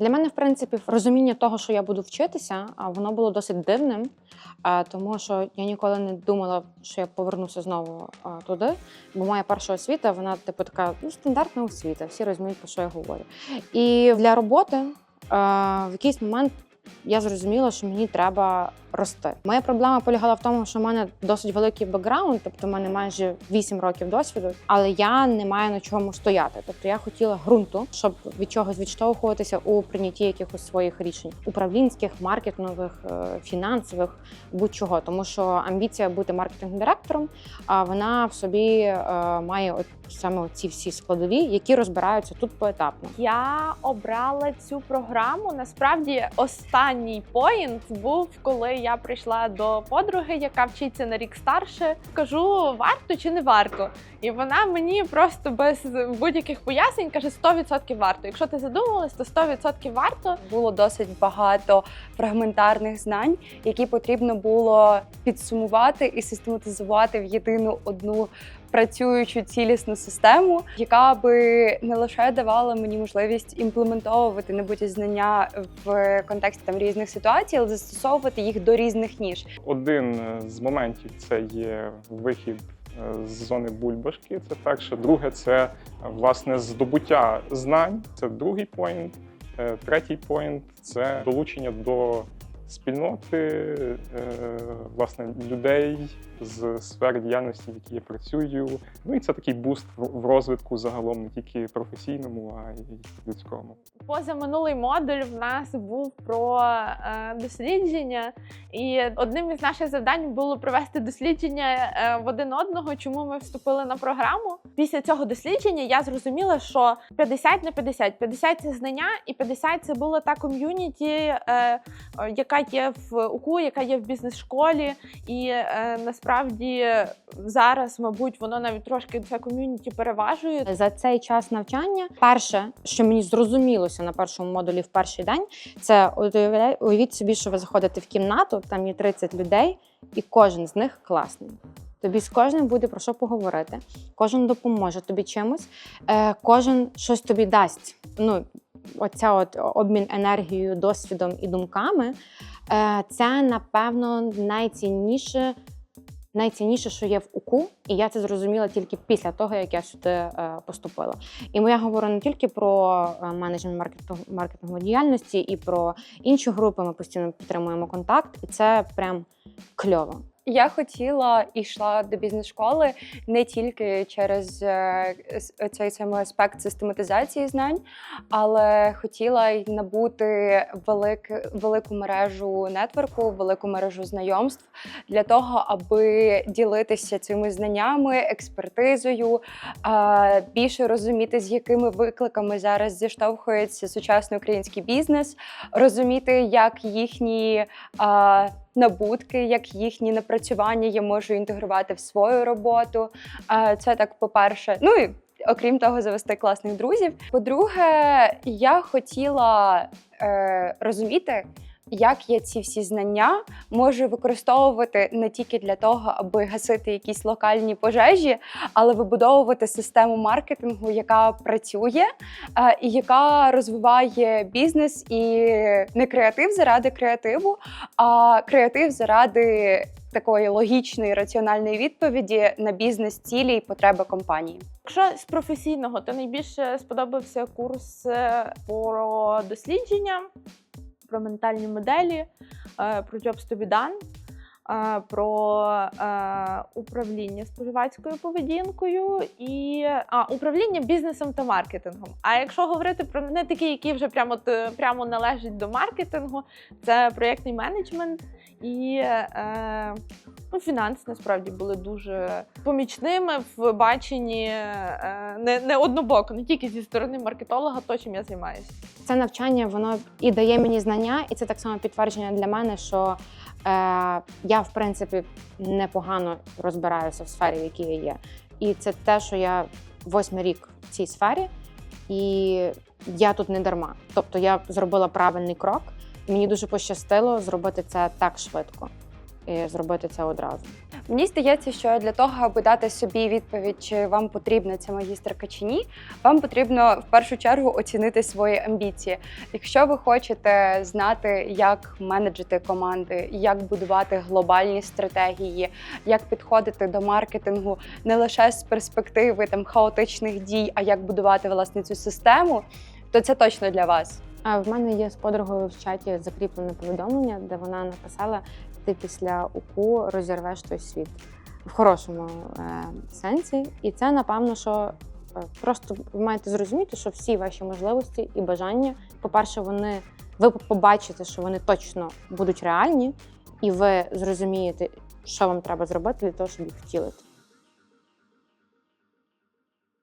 Для мене, в принципі, розуміння того, що я буду вчитися, воно було досить дивним, тому що я ніколи не думала, що я повернуся знову туди. Бо моя перша освіта, вона типу така ну, стандартна освіта, всі розуміють, про що я говорю. І для роботи в якийсь момент я зрозуміла, що мені треба рости. Моя проблема полягала в тому, що в мене досить великий бекграунд, тобто в мене майже 8 років досвіду, але я не маю на чому стояти. Тобто я хотіла ґрунту, щоб від чогось відштовхуватися у прийнятті якихось своїх рішень управлінських, маркетингових, е, фінансових, будь-чого. Тому що амбіція бути маркетинг-директором, а вона в собі е, має от саме ці всі складові, які розбираються тут поетапно. Я обрала цю програму. Насправді, останній поінт був, коли я прийшла до подруги, яка вчиться на рік старше. Кажу, варто чи не варто? І вона мені просто без будь-яких пояснень каже: 100% варто. Якщо ти задумалась, то 100% варто. було досить багато фрагментарних знань, які потрібно було підсумувати і систематизувати в єдину одну працюючу цілісну систему, яка би не лише давала мені можливість імплементовувати набуті знання в контексті там різних ситуацій, але застосовувати їх до різних ніж. Один е, з моментів це є вихід е, з зони бульбашки. Це перше. Друге, це е, власне здобуття знань. Це другий поінт. Третій поінт це долучення до спільноти е, власне людей з сфери діяльності, в якій я працюю. Ну і це такий буст в розвитку загалом не тільки професійному, а й людському. Позаминулий модуль в нас був про е, дослідження, і одним із наших завдань було провести дослідження е, в один одного, чому ми вступили на програму. Після цього дослідження я зрозуміла, що 50 на 50. 50 – це знання, і 50 – це була та ком'юніті, е, яка є в УКУ, яка є в бізнес-школі. І е, насправді зараз, мабуть, воно навіть трошки це ком'юніті переважує. За цей час навчання, перше, що мені зрозумілося на першому модулі в перший день, це уявіть собі, що ви заходите в кімнату, там є 30 людей, і кожен з них класний. Тобі з кожним буде про що поговорити, кожен допоможе тобі чимось, е, кожен щось тобі дасть. Ну, оця от обмін енергією, досвідом і думками це, напевно, найцінніше найцінніше, що є в УКУ, і я це зрозуміла тільки після того, як я сюди е, поступила. І я говорю не тільки про е, менеджмент маркетинг, маркетингової діяльності, і про інші групи. Ми постійно підтримуємо контакт, і це прям кльово. Я хотіла і йшла до бізнес-школи не тільки через е, цей самий аспект систематизації знань, але хотіла й набути велик, велику мережу нетворку, велику мережу знайомств для того, аби ділитися цими знаннями, експертизою, більше розуміти, з якими викликами зараз зіштовхується сучасний український бізнес, розуміти, як їхні. Набутки, як їхні напрацювання я можу інтегрувати в свою роботу. Це так, по-перше. Ну і окрім того, завести класних друзів. По-друге, я хотіла е, розуміти. Як я ці всі знання можу використовувати не тільки для того, аби гасити якісь локальні пожежі, але вибудовувати систему маркетингу, яка працює е, і яка розвиває бізнес і не креатив заради креативу, а креатив заради такої логічної раціональної відповіді на бізнес-цілі і потреби компанії. Якщо з професійного, то найбільше сподобався курс е, про дослідження, про ментальні моделі, е, про Jobs to be про е, управління споживацькою поведінкою і а, управління бізнесом та маркетингом. А якщо говорити про не такі, які вже прямо прямо належать до маркетингу, це проєктний менеджмент і е, ну, фінанси насправді були дуже помічними в баченні е, не, не однобоко, не тільки зі сторони маркетолога, то чим я займаюся. Це навчання воно і дає мені знання, і це так само підтвердження для мене, що я в принципі непогано розбираюся в сфері, в якій я є. І це те, що я восьмий рік в цій сфері, і я тут не дарма. Тобто я зробила правильний крок. Мені дуже пощастило зробити це так швидко і зробити це одразу. Мені здається, що для того, аби дати собі відповідь, чи вам потрібна ця магістерка чи ні, вам потрібно в першу чергу оцінити свої амбіції. Якщо ви хочете знати, як менеджити команди, як будувати глобальні стратегії, як підходити до маркетингу не лише з перспективи там хаотичних дій, а як будувати власне цю систему, то це точно для вас. А в мене є з подругою в чаті закріплене повідомлення, де вона написала: ти після УКУ розірвеш той світ в хорошому е, сенсі. І це напевно, що е, просто ви маєте зрозуміти, що всі ваші можливості і бажання, по-перше, вони ви побачите, що вони точно будуть реальні, і ви зрозумієте, що вам треба зробити для того, щоб їх втілити.